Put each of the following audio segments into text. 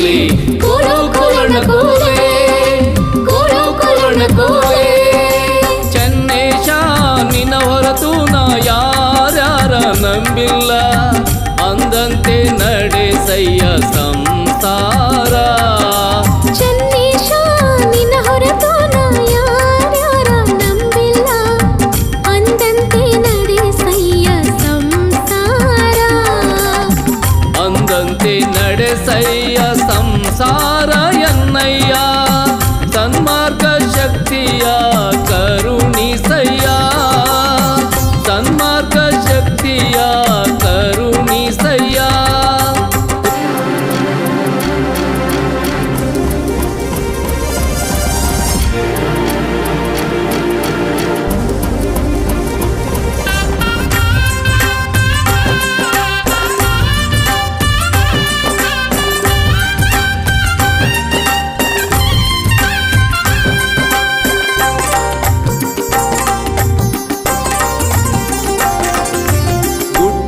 ಕೂಲಿ. ಕೂರೋ ಕೋಲಣ ಕೋಲೆ ಕೂರೋ ಕೋಲಣ ಕೋಲೆ ಚನ್ನೇಶ ನಿನ್ನ ಹೊರತು ನಾ ಯಾರ್ಯಾರ ನಂಬಿಲ್ಲ. ಅಂದಂತೆ ನಡೆಸಯ್ಯ ಸಂಸಾರ. ನಡೆಸೈ சாராயண்ணையா சன்மார்க்க சக்தியா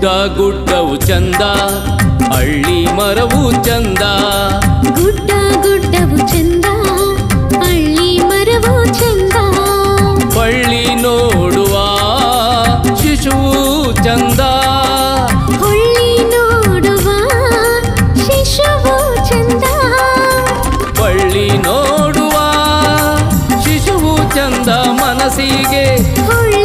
ಗುಡ್ಡ ಗುಡ್ಡವು ಚಂದ ಹಳ್ಳಿ ಮರವು ಚಂದ. ಗುಡ್ಡ ಗುಡ್ಡವು ಚಂದ ಹಳ್ಳಿ ಮರವು ಚಂದ. ಬಳ್ಳಿ ನೋಡುವ ಶಿಶುವು ಚಂದ. ಹೊಳ್ಳಿ ನೋಡುವ ಶಿಶುವು ಚಂದ. ಬಳ್ಳಿ ನೋಡುವ ಶಿಶುವು ಚಂದ ಮನಸ್ಸಿಗೆ. ಹೊಳ್ಳಿ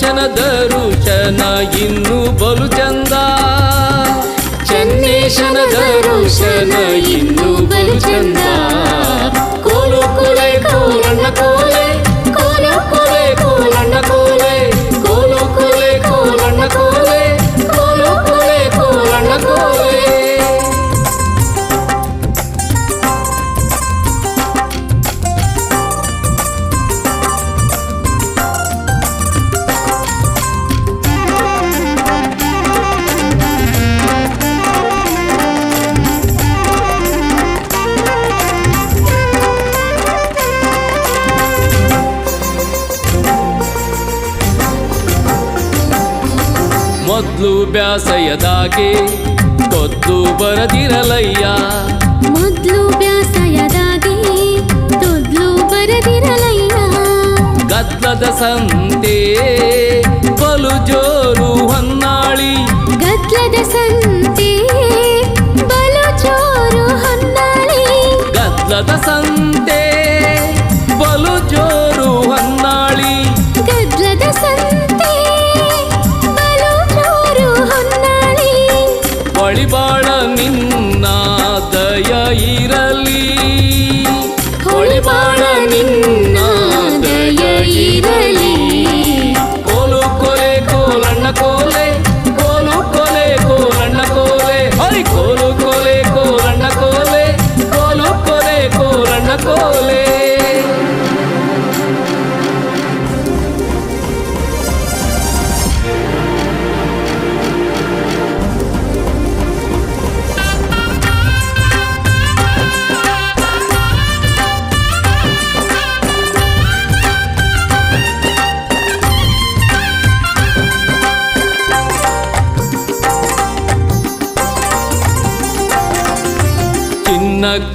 ಚನ್ನೇಶನ ದರುಶನ ಇನ್ನು ಬಲು ಚಂದ ಚನ್ನೇಶನ ದರುಶನ ಇನ್ನು ಬಲು ಚಂದ ಮೊದ್ಲು ಬ್ಯಾಸಯದಾಗೆ ಕೊದ್ದು ಬರದಿರಲಯ್ಯ ಮೊದ್ಲು ಬ್ಯಾಸಯದಾಗಿ ತೊದ್ಲು ಬರದಿರಲಯ್ಯ ಗದ್ದಲದ ಸಂತೆ ಬಲು ಜೋರು ಹೊನ್ನಾಳಿ ಗದ್ಲದ ಸಂತೆ ಬಲು ಜೋರು ಹೊನ್ನಾಳಿ ಗದ್ದಲದ ಸಂತೆ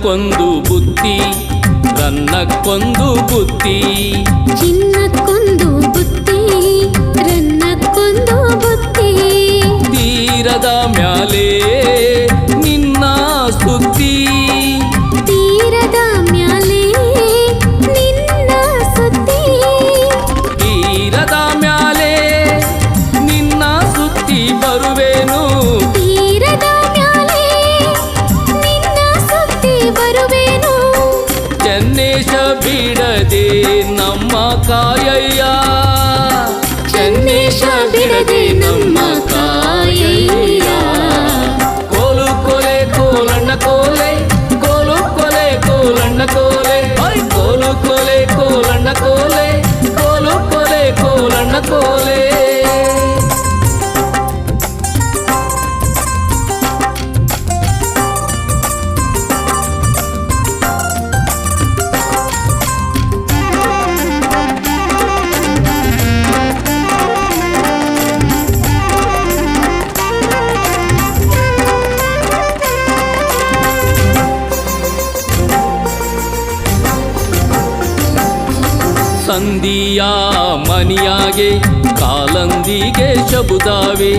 ಚಿನ್ನಕ್ಕೊಂದು ಬುದ್ಧಿ ಬುತ್ತಿ. ಚಿನ್ನ ಚಿನ್ನಕ್ಕೊಂದು ಬುತ್ತಿ ರನ್ನಕ್ಕೊಂದು ಬುತ್ತಿ. ತೀರದ ಮ್ಯಾಲೆ ಚೆನ್ನೇಶ ಬಿಡದೆ ನಮ್ಮ ಕಾಯಯ್ಯ ಚೆನ್ನೇಶ ಬಿಡದೆ ನಮ್ಮ ಕಾಯಯ್ಯ ಕೋಲು ಕೊಲೆ ಕೋಲಣ್ಣ ಕೋಲೆ ಕೋಲು ಕೊಲೆ ಕೋಲಣ್ಣ ಕೋಲೆ ಐ ಕೋಲು ಕೊಲೆ ಕೋಲಣ್ಣ ಕೋಲೆ ಕೋಲು ಕೊಲೆ ಕೋಲಣ್ಣ ಕೋಲೆ ಸಂಧಿಯ ಮನಿಯಾಗೆ ಕಾಲಂದಿಗೆ ಶಬುದಾವೆ.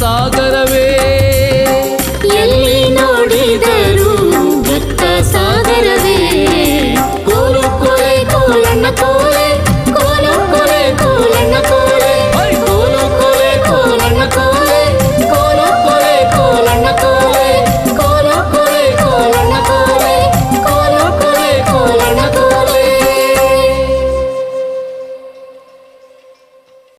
சாகரவே.